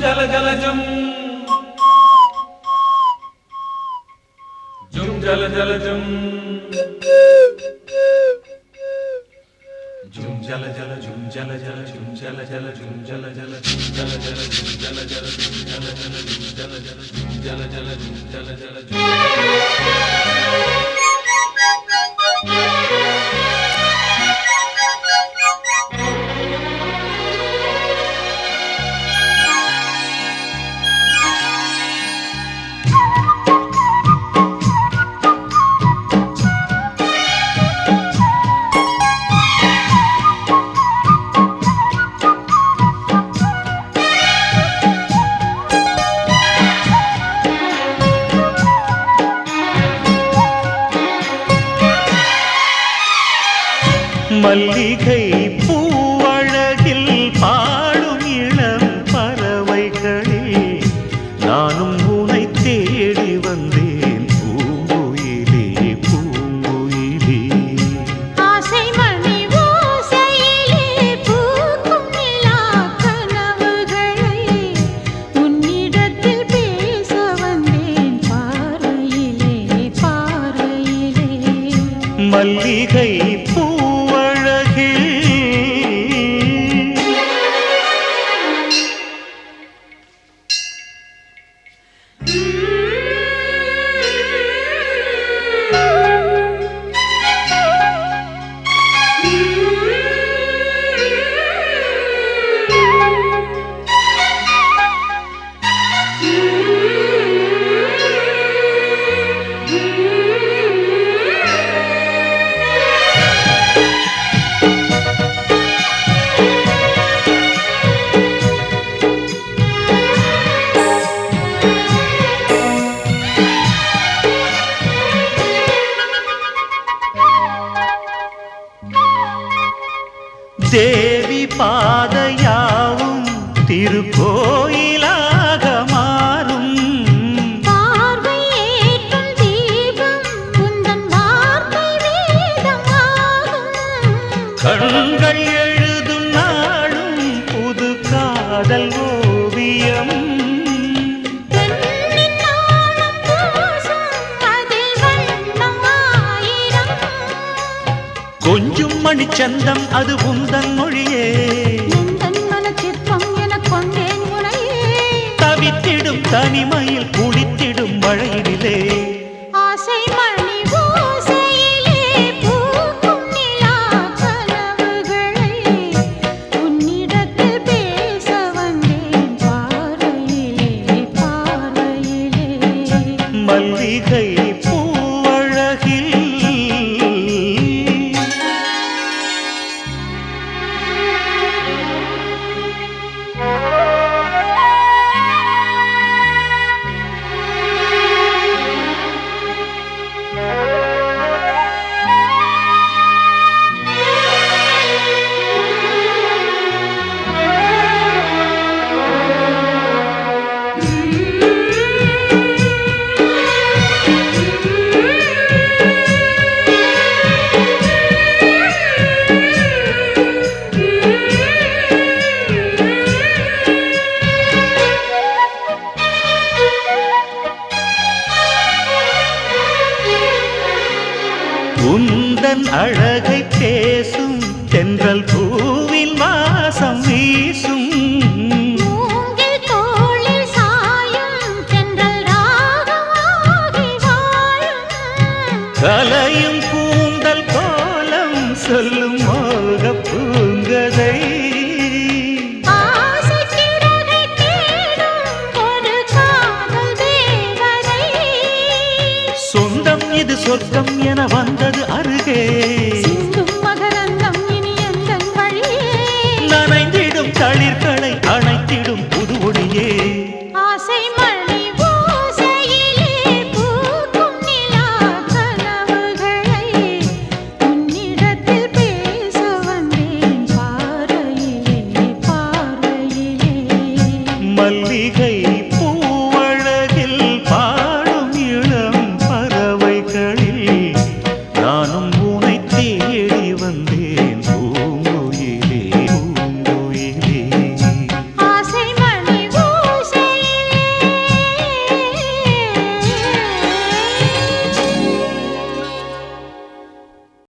ജല ജലജം ജും ജല ജലജം జుం జల జల జుం జల జల జుం జల జల జుం జల జల జుం జల జల జుం జల జల జుం జల జల జుం జల జల జుం జల జల జుం జల జల జుం జల జల மல்லிகை தேவி பாதையாவும் திருக்கோயிலாக மாறும். கண்கள் எழுதும் நாளும் புது காதல் மணிச்சந்தம் அது உந்தன் மொழியே. தவித்திடும் தனிமையில் குளித்திடும் மழையிலே உந்தன் அழகை பேசும் தென்றல் பூவின் வாசம் வீசும். கலையும் கூந்தல் கோலம் சொல்லும் மோக பூங்கதை. ஆசை இது சொர்க்கம் என வந்தது அருகே. மகரந்தம் இனி எந்தன் வழியே? நனைந்திடும் தளிர்களை அணைத்திடும் புது ஒளியே.